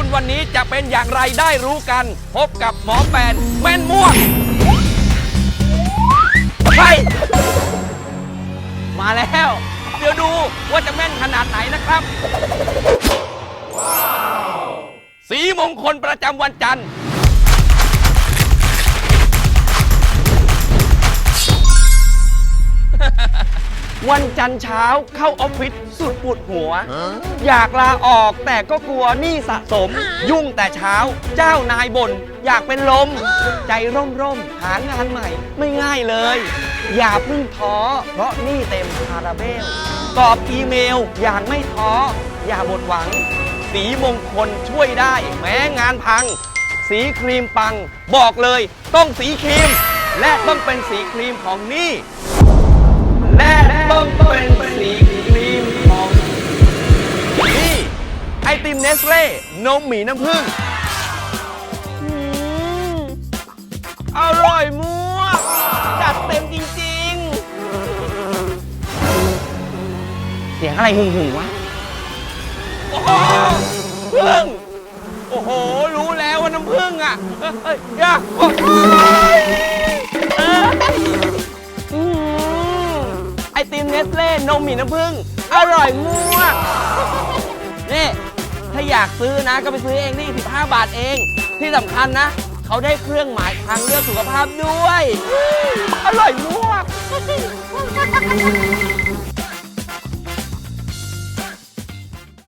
คุณวันนี้จะเป็นอย่างไรได้รู้กัน พบกับหมอแปนแม่นม่วงไปมาแล้ว เดี๋ยวดูว่าจะแม่นขนาดไหนนะครับ สีมงคลประจำวันจันทร์ วันจันทร์เช้าเข้าออฟฟิศสุดปวดหัว อยากลาออกแต่ก็กลัวหนี้สะสม ยุ่งแต่เช้า เจ้านายบน่นอยากเป็นลม ใจร่มร่มๆหางานใหม่ ไม่ง่ายเลย อย่าเพิ่งท้อ เพราะหนี้เต็มคาราเบล ตอบอีเมลอย่างไม่ท้อ อย่าหมดหวัง สีมงคลช่วยได้แม้งานพัง สีครีมปัง บอกเลยต้องสีครีม และต้องเป็นสีครีมของนี่ และต้องเป็นสีครีมของนี่ ไอติมเนสเล่นมหมีน้ำผึ้งอร่อยมากจัดเต็มจริง ๆ เสียงอะไรหึ่งหึ่งๆวะโอ้โหพึ่งโอ้โห รู้แล้วว่าน้ำผึ้งอะเฮ้ยอย่า ติมเนสเล่นมหมีน้ำผึ้งอร่อยมากนี่ถ้าอยากซื้อนะก็ไปซื้อเองนี่ 15 บาทเอง ที่สำคัญนะ เขาได้เครื่องหมายทางเลือกสุขภาพด้วย อร่อยมาก